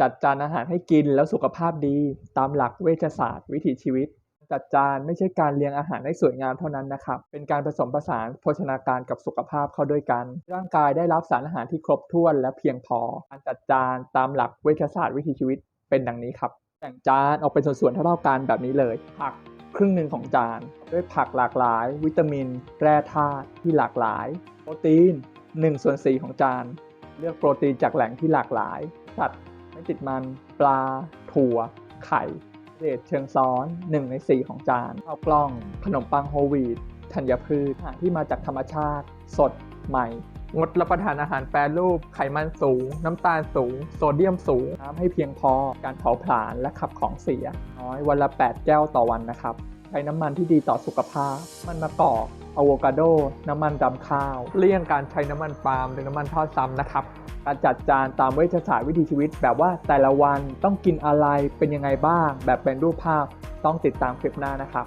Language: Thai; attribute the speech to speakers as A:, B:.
A: จัดจานอาหารให้กินแล้วสุขภาพดีตามหลักเวชศาสตร์วิถีชีวิต จัดจานไม่ใช่การเรียงอาหารให้สวยงามเท่านั้นนะครับ เป็นการผสมผสานโภชนาการกับสุขภาพเข้าด้วยกัน ร่างกายได้รับสารอาหารที่ครบถ้วนและเพียงพอ การจัดจานตามหลักเวชศาสตร์วิถีชีวิตเป็นดังนี้ครับแบ่งจานออกเป็นส่วนๆเท่าๆกันแบบนี้เลย ผักครึ่งหนึ่งของจาน ด้วยผักหลากหลาย วิตามิน แร่ธาตุที่หลากหลาย โปรตีน1ส่วน4ของจาน เลือกโปรตีนจากแหล่งที่หลากหลายสัตว์ ไม่ติดมันปลาถั่ว ไข่เศษเชิงซ้อน 1 ใน 4 ของจานข้าวกล้อง ขนมปังโฮลวีตธัญพืชอาหารที่มาจากธรรมชาติ สดใหม่ งดรับประทานอาหารแปรรูป ไขมันสูง น้ำตาลสูง โซเดียมสูง น้ำให้เพียงพอ การเผาผลาญและขับของเสีย น้อยวันละ 8 แก้วต่อวันนะครับ ใช้น้ำมันที่ดีต่อสุขภาพ มันมะกอก อะโวคาโด น้ำมันดำข้าว เลี่ยงการใช้น้ำมันปาล์มหรือน้ำมันทอดซ้ำนะครับการจัดจานตามเวชศาสตร์วิถีชีวิต แบบว่าแต่ละวันต้องกินอะไรเป็นยังไงบ้าง แบบเป็นรูปภาพต้องติดตามคลิปหน้านะครับ